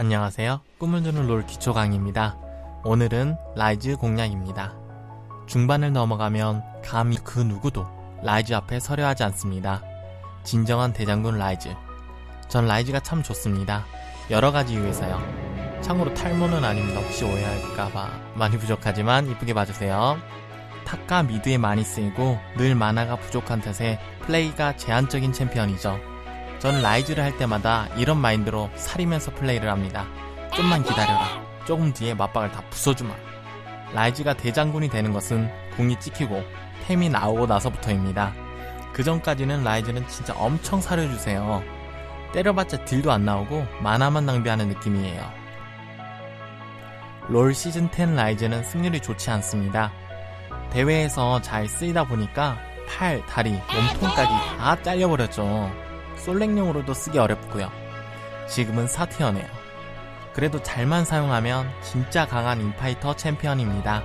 안녕하세요. 꿈을 주는 롤 기초 강의입니다. 오늘은 라이즈 공략입니다. 중반을 넘어가면 감히 그 누구도 라이즈 앞에 서려 하지 않습니다. 진정한 대장군 라이즈. 전 라이즈가 참 좋습니다. 여러 가지 이유에서요. 참고로 탈모는 아닙니다. 혹시 오해할까봐 많이 부족하지만 이쁘게 봐주세요. 탑과 미드에 많이 쓰이고 늘 만화가 부족한 탓에 플레이가 제한적인 챔피언이죠. 저는 라이즈를 할 때마다 이런 마인드로 살이면서 플레이를 합니다. 좀만 기다려라. 조금 뒤에 맞박을 다 부숴주마. 라이즈가 대장군이 되는 것은 궁이 찍히고 템이 나오고 나서부터입니다. 그 전까지는 라이즈는 진짜 엄청 사려주세요. 때려봤자 딜도 안 나오고 만화만 낭비하는 느낌이에요. 롤 시즌 10 라이즈는 승률이 좋지 않습니다. 대회에서 잘 쓰이다 보니까 팔, 다리, 몸통까지 다 잘려버렸죠. 솔랭용으로도 쓰기 어렵고요. 지금은 사티어네요. 그래도 잘만 사용하면 진짜 강한 인파이터 챔피언입니다.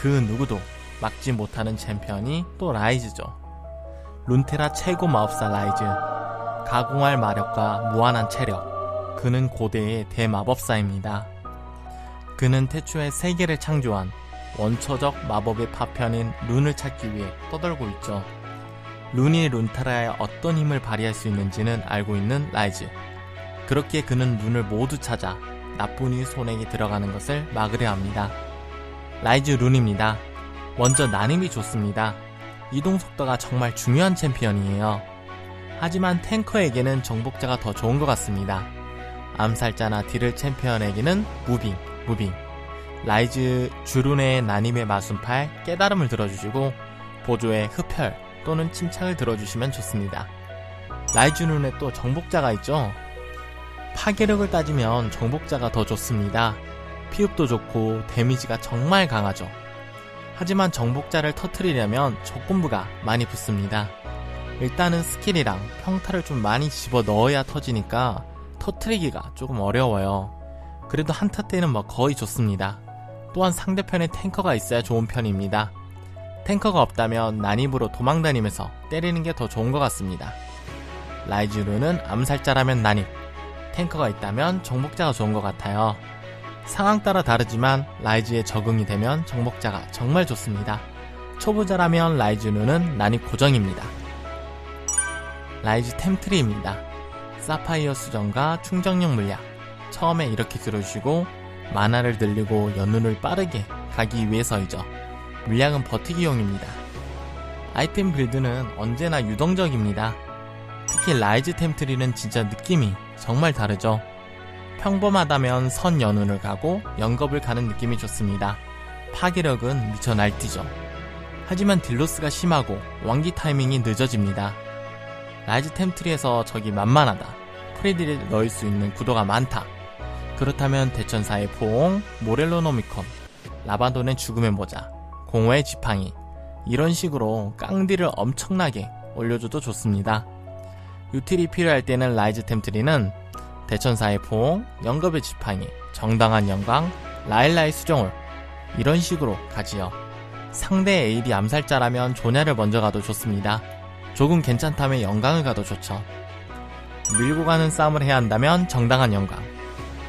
그 누구도 막지 못하는 챔피언이 또 라이즈죠. 룬테라 최고 마법사 라이즈. 가공할 마력과 무한한 체력. 그는 고대의 대마법사입니다. 그는 태초에 세계를 창조한 원초적 마법의 파편인 룬을 찾기 위해 떠돌고 있죠. 룬이 룬타라에 어떤 힘을 발휘할 수 있는지는 알고 있는 라이즈. 그렇게 그는 룬을 모두 찾아 나쁜 이 손에게 들어가는 것을 막으려 합니다. 라이즈 룬입니다. 먼저 난임이 좋습니다. 이동 속도가 정말 중요한 챔피언이에요. 하지만 탱커에게는 정복자가 더 좋은 것 같습니다. 암살자나 딜을 챔피언에게는 무빙, 무빙. 라이즈 주룬의 난임의 마순팔 깨달음을 들어주시고 보조의 흡혈 또는 침착을 들어주시면 좋습니다. 라이즈 룬에 또 정복자가 있죠. 파괴력을 따지면 정복자가 더 좋습니다. 피흡도 좋고 데미지가 정말 강하죠. 하지만 정복자를 터트리려면 조건부가 많이 붙습니다. 일단은 스킬이랑 평타를 좀 많이 집어 넣어야 터지니까 터트리기가 조금 어려워요. 그래도 한타 때는 뭐 거의 좋습니다. 또한 상대편에 탱커가 있어야 좋은 편입니다. 탱커가 없다면 난입으로 도망다니면서 때리는 게 더 좋은 것 같습니다. 라이즈루는 암살자라면 난입, 탱커가 있다면 정복자가 좋은 것 같아요. 상황 따라 다르지만 라이즈에 적응이 되면 정복자가 정말 좋습니다. 초보자라면 라이즈루는 난입 고정입니다. 라이즈 템트리입니다. 사파이어 수정과 충정력 물약. 처음에 이렇게 들어주시고 만화를 늘리고 연운을 빠르게 가기 위해서이죠. 물약은 버티기용입니다. 아이템 빌드는 언제나 유동적입니다. 특히 라이즈 템트리는 진짜 느낌이 정말 다르죠. 평범하다면 선 연운을 가고 연겁을 가는 느낌이 좋습니다. 파괴력은 미쳐 날뛰죠. 하지만 딜로스가 심하고 왕기 타이밍이 늦어집니다. 라이즈 템트리에서 적이 만만하다. 프레디를 넣을 수 있는 구도가 많다. 그렇다면 대천사의 포옹, 모렐로노미콘, 라바돈의 죽음의 모자, 공허의 지팡이 이런 식으로 깡디를 엄청나게 올려줘도 좋습니다. 유틸이 필요할 때는 라이즈 템트리는 대천사의 포옹, 영겁의 지팡이, 정당한 영광, 라일라의 수정홀 이런 식으로 가지요. 상대 AD 암살자라면 조냐를 먼저 가도 좋습니다. 조금 괜찮다면 영광을 가도 좋죠. 밀고 가는 싸움을 해야 한다면 정당한 영광,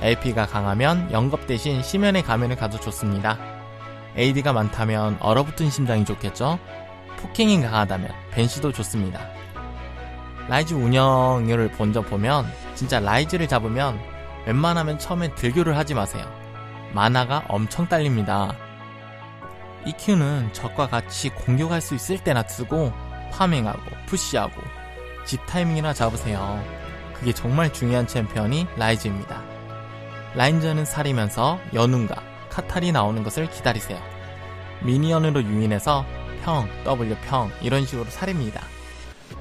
LP가 강하면 영겁 대신 심연의 가면을 가도 좋습니다. AD가 많다면 얼어붙은 심장이 좋겠죠? 포킹이 강하다면 벤시도 좋습니다. 라이즈 운영을 먼저 보면 진짜 라이즈를 잡으면 웬만하면 처음엔 들교를 하지 마세요. 만화가 엄청 딸립니다. EQ는 적과 같이 공격할 수 있을 때나 쓰고 파밍하고 푸시하고 집 타이밍이나 잡으세요. 그게 정말 중요한 챔피언이 라이즈입니다. 라인전은 살이면서 연운과 카탈이 나오는 것을 기다리세요. 미니언으로 유인해서 평, W 평 이런 식으로 살입니다.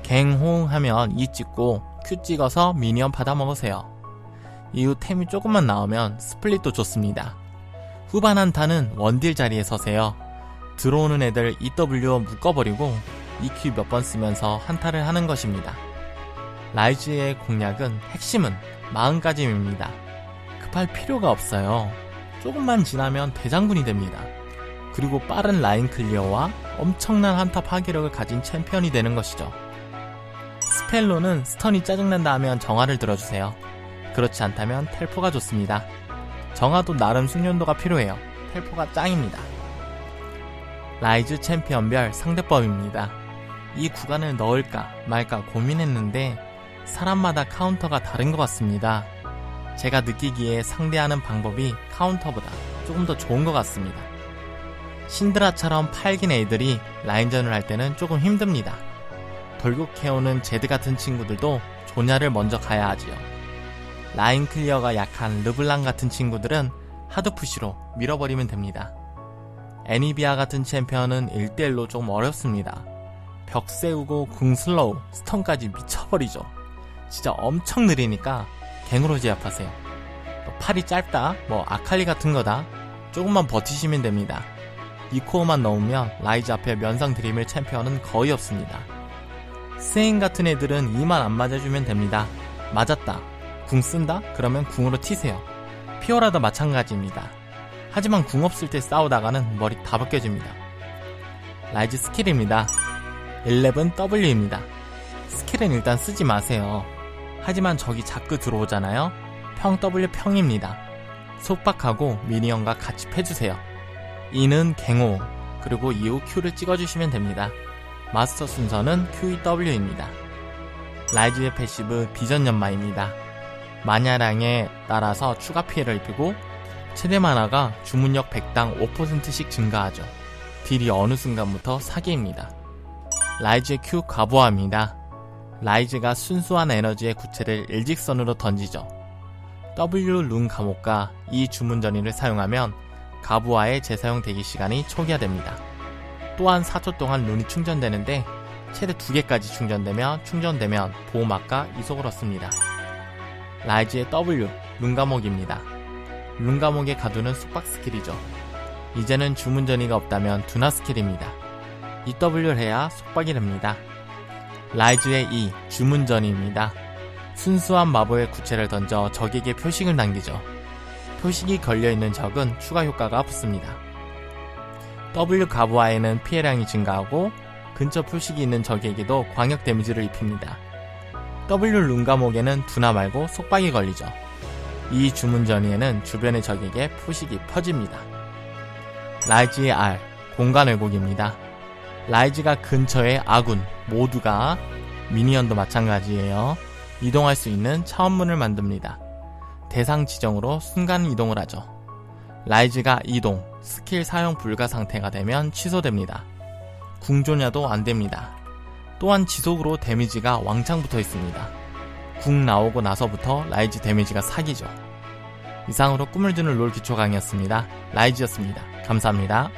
갱홍 하면 E 찍고 Q 찍어서 미니언 받아 먹으세요. 이후 템이 조금만 나오면 스플릿도 좋습니다. 후반 한타는 원딜 자리에 서세요. 들어오는 애들 EW 묶어버리고 EQ 몇 번 쓰면서 한타를 하는 것입니다. 라이즈의 공략은 핵심은 마음가짐입니다. 급할 필요가 없어요. 조금만 지나면 대장군이 됩니다. 그리고 빠른 라인 클리어와 엄청난 한타 파괴력을 가진 챔피언이 되는 것이죠. 스펠로는 스턴이 짜증난다 하면 정화를 들어주세요. 그렇지 않다면 텔포가 좋습니다. 정화도 나름 숙련도가 필요해요. 텔포가 짱입니다. 라이즈 챔피언별 상대법입니다. 이 구간을 넣을까 말까 고민했는데 사람마다 카운터가 다른 것 같습니다. 제가 느끼기에 상대하는 방법이 카운터보다 조금 더 좋은 것 같습니다. 신드라처럼 팔긴 애들이 라인전을 할 때는 조금 힘듭니다. 돌격해오는 제드 같은 친구들도 조냐를 먼저 가야 하지요. 라인 클리어가 약한 르블랑 같은 친구들은 하드푸시로 밀어버리면 됩니다. 애니비아 같은 챔피언은 1대1로 좀 어렵습니다. 벽 세우고 궁 슬로우, 스턴까지 미쳐버리죠. 진짜 엄청 느리니까 갱으로 제압하세요. 뭐 팔이 짧다, 뭐 아칼리 같은 거다. 조금만 버티시면 됩니다. 이 코어만 넣으면 라이즈 앞에 면상 드림을 챔피언은 거의 없습니다. 스웨인 같은 애들은 이만 안 맞아주면 됩니다. 맞았다. 궁 쓴다? 그러면 궁으로 튀세요. 피오라도 마찬가지입니다. 하지만 궁 없을 때 싸우다가는 머리 다 벗겨집니다. 라이즈 스킬입니다. 11W입니다. 스킬은 일단 쓰지 마세요. 하지만 적이 자꾸 들어오잖아요? 평 W 평입니다. 속박하고 미니언과 같이 패주세요. 이는 갱호, 그리고 이후 Q를 찍어주시면 됩니다. 마스터 순서는 QEW입니다. 라이즈의 패시브 비전 연마입니다. 마냐량에 따라서 추가 피해를 입히고 최대 만화가 주문력 100당 5%씩 증가하죠. 딜이 어느 순간부터 사기입니다. 라이즈의 Q 과부하입니다. 라이즈가 순수한 에너지의 구체를 일직선으로 던지죠. W 룬 감옥과 이 주문 전이를 사용하면 가부와의 재사용 대기 시간이 초기화됩니다. 또한 4초 동안 룬이 충전되는데 최대 2개까지 충전되며 충전되면 보호막과 이속을 얻습니다. 라이즈의 W, 룬 감옥입니다. 룬 감옥의 가두는 속박 스킬이죠. 이제는 주문 전이가 없다면 두나 스킬입니다. 이 W를 해야 속박이 됩니다. 라이즈의 E, 주문 전이입니다. 순수한 마법의 구체를 던져 적에게 표식을 남기죠. 표식이 걸려있는 적은 추가 효과가 붙습니다. W 가부아에는 피해량이 증가하고 근처 표식이 있는 적에게도 광역 데미지를 입힙니다. W 룬가목에는 두나 말고 속박이 걸리죠. 이 주문 전이에는 주변의 적에게 표식이 퍼집니다. 라이즈의 R, 공간 왜곡입니다. 라이즈가 근처의 아군 모두가 미니언도 마찬가지예요. 이동할 수 있는 차원문을 만듭니다. 대상 지정으로 순간 이동을 하죠. 라이즈가 이동, 스킬 사용 불가 상태가 되면 취소됩니다. 궁조냐도 안 됩니다. 또한 지속으로 데미지가 왕창 붙어 있습니다. 궁 나오고 나서부터 라이즈 데미지가 사기죠. 이상으로 꿈을 드는 롤 기초 강의였습니다. 라이즈였습니다. 감사합니다.